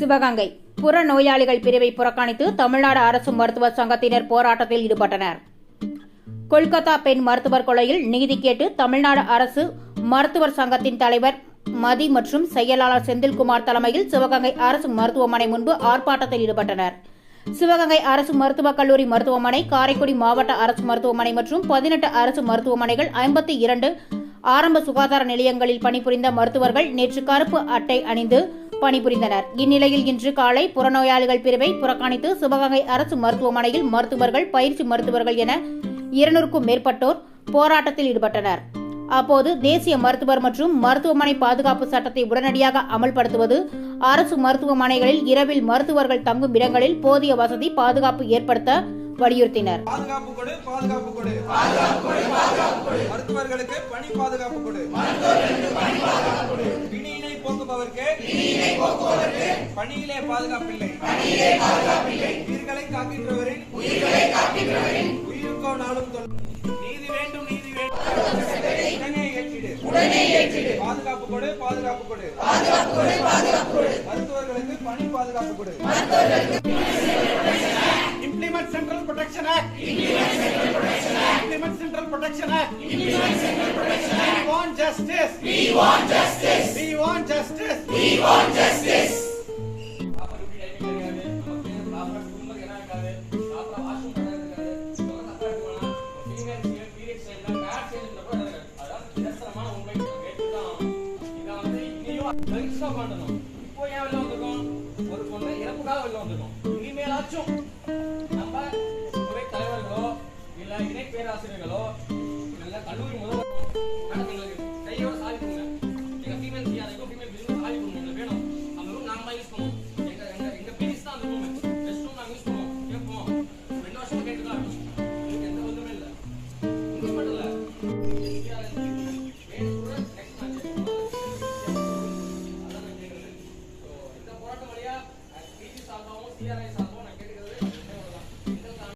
சிவகங்கை. புற நோயாளிகள் பிரிவை புறக்கணித்து தமிழ்நாடு அரசு மருத்துவ சங்கத்தினர் போராட்டத்தில் ஈடுபட்டனர். கொல்கத்தா பெண் மருத்துவர் கொலையில் நீதி கேட்டு தமிழ்நாடு அரசு மருத்துவர் சங்கத்தின் தலைவர் மதி மற்றும் செயலாளர் செந்தில்குமார் தலைமையில் சிவகங்கை அரசு மருத்துவமனை முன்பு ஆர்ப்பாட்டத்தில் ஈடுபட்டனர். சிவகங்கை அரசு மருத்துவக் கல்லூரி மருத்துவமனை காரைக்குடி மாவட்ட அரசு மருத்துவமனை மற்றும் பதினெட்டு அரசு மருத்துவமனைகள் ஐம்பத்தி இரண்டு ஆரம்ப சுகாதார நிலையங்களில் பணிபுரிந்த மருத்துவர்கள் நேற்று கருப்பு அட்டை அணிந்து பணிபுரிந்தனர். இந்நிலையில் இன்று காலை புறநோயாளிகள் பிரிவை புறக்கணித்து சிவகங்கை அரசு மருத்துவமனையில் மருத்துவர்கள் பயிற்சி மருத்துவர்கள் என இருநூறுக்கும் மேற்பட்டோர் போராட்டத்தில் ஈடுபட்டனர். அப்போது தேசிய மருத்துவர் மற்றும் மருத்துவமனை பாதுகாப்பு சட்டத்தை உடனடியாக அமல்படுத்துவது அரசு மருத்துவமனைகளில் இரவில் மருத்துவர்கள் தங்கும் இடங்களில் போதிய வசதி பாதுகாப்பு ஏற்படுத்த வலியுறுத்தினர். பாதுகாப்பு கொடு பாதுகாப்பு கொடு. மருத்துவர்களுக்கு பணி பாதுகாப்பு கொடு. பிணியினை போக்குபவருக்கு பணியிலே பாதுகாப்பில்லை. உடனே ஏற்றிடு பாதுகாப்பு கொடு பாதுகாப்பு கொடு மருத்துவர்களுக்கு பணி பாதுகாப்பு கொடு Implement Central Protection Act. Implement Central Protection Act. We want justice. We want justice. We want justice. We பெருசா பண்ணணும் இப்போ ஏன் வெளில வந்திருக்கோம் ஒரு பொண்ணு இறப்புக்காக வெளில வந்திருக்கோம் இனிமேலாச்சும் நம்ம துறை தலைவர்களோ இல்ல இணை பேராசிரியர்களோ Yeah.